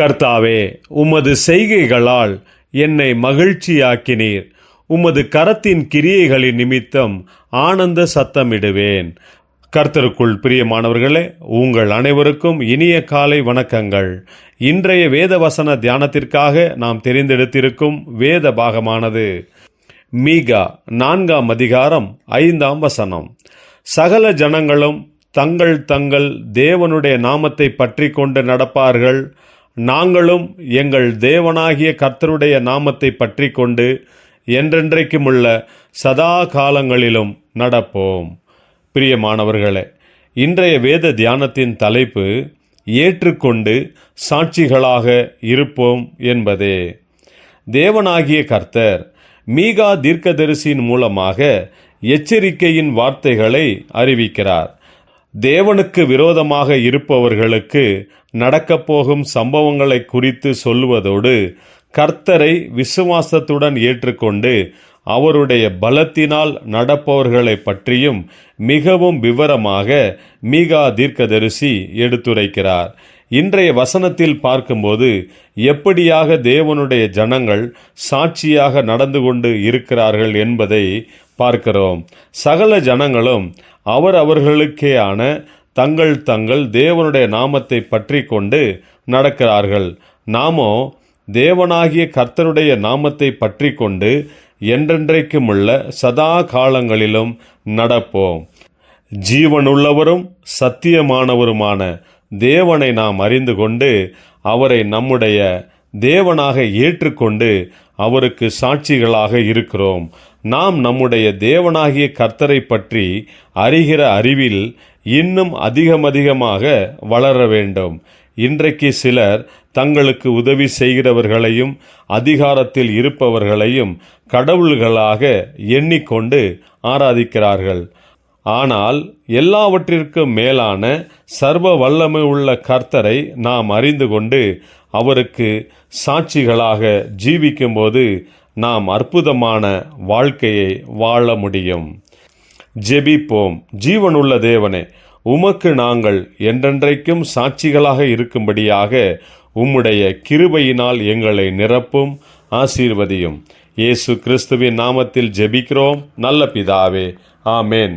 கர்த்தாவே உமது செய்கைகளால் என்னை மகிழ்ச்சியாக்கினீர். உமது கரத்தின் கிரியைகளின் நிமித்தம் ஆனந்த சத்தமிடுவேன். கர்த்தருக்குள் பிரியமானவர்களே உங்கள் அனைவருக்கும் இனிய காலை வணக்கங்கள். இன்றைய வேத வசன தியானத்திற்காக நாம் தெரிந்தெடுத்திருக்கும் வேத பாகமானது மீகா நான்காம் அதிகாரம் ஐந்தாம் வசனம். சகல ஜனங்களும் தங்கள் தங்கள் தேவனுடைய நாமத்தை பற்றி கொண்டு நடப்பார்கள். நாங்களும் எங்கள் தேவனாகிய கர்த்தருடைய நாமத்தை பற்றி கொண்டு என்றென்றைக்குமுள்ள சதா காலங்களிலும் நடப்போம். பிரியமானவர்களே இன்றைய வேத தியானத்தின் தலைப்பு ஏற்றுக்கொண்டு சாட்சிகளாக இருப்போம் என்பதே. தேவனாகிய கர்த்தர் மீகா தீர்க்கதரிசியின் மூலமாக எச்சரிக்கையின் வார்த்தைகளை அறிவிக்கிறார். தேவனுக்கு விரோதமாக இருப்பவர்களுக்கு நடக்கப் போகும் சம்பவங்களை குறித்து சொல்லுவதோடு கர்த்தரை விசுவாசத்துடன் ஏற்றுக்கொண்டு அவருடைய பலத்தினால் நடப்பவர்களை பற்றியும் மிகவும் விவரமாக மீகா தீர்க்கதரிசி எடுத்துரைக்கிறார். இன்றைய வசனத்தில் பார்க்கும்போது எப்படியாக தேவனுடைய ஜனங்கள் சாட்சியாக நடந்து கொண்டு இருக்கிறார்கள் என்பதை பார்க்கிறோம். சகல ஜனங்களும் அவர் அவர்களுக்கேயான தங்கள் தங்கள் தேவனுடைய நாமத்தை பற்றி கொண்டு நடக்கிறார்கள். நாமோ தேவனாகிய கர்த்தருடைய நாமத்தை பற்றி கொண்டு என்றென்றைக்குமுள்ள சதா காலங்களிலும் நடப்போம். ஜீவனுள்ளவரும் சத்தியமானவருமான தேவனை நாம் அறிந்து கொண்டு அவரை நம்முடைய தேவனாக ஏற்றுக்கொண்டு அவருக்கு சாட்சிகளாக இருக்கிறோம். நாம் நம்முடைய தேவனாகிய கர்த்தரை பற்றி அறிகிற அறிவில் இன்னும் அதிகம் அதிகமாக வளர வேண்டும். இன்றைக்கு சிலர் தங்களுக்கு உதவி செய்கிறவர்களையும் அதிகாரத்தில் இருப்பவர்களையும் கடவுள்களாக எண்ணிக்கொண்டு ஆராதிக்கிறார்கள். ஆனால் எல்லாவற்றிற்கும் மேலான சர்வ வல்லமை உள்ள கர்த்தரை நாம் அறிந்து கொண்டு அவருக்கு சாட்சிகளாக ஜீவிக்கும்போது நாம் அற்புதமான வாழ்க்கையை வாழ முடியும். ஜெபிப்போம். ஜீவனுள்ள தேவனே உமக்கு நாங்கள் என்றென்றைக்கும் சாட்சிகளாக இருக்கும்படியாக உம்முடைய கிருபையினால் எங்களை நிரப்பும் ஆசீர்வதியும். இயேசு கிறிஸ்துவின் நாமத்தில் ஜெபிக்கிறோம். நல்ல பிதாவே ஆமேன்.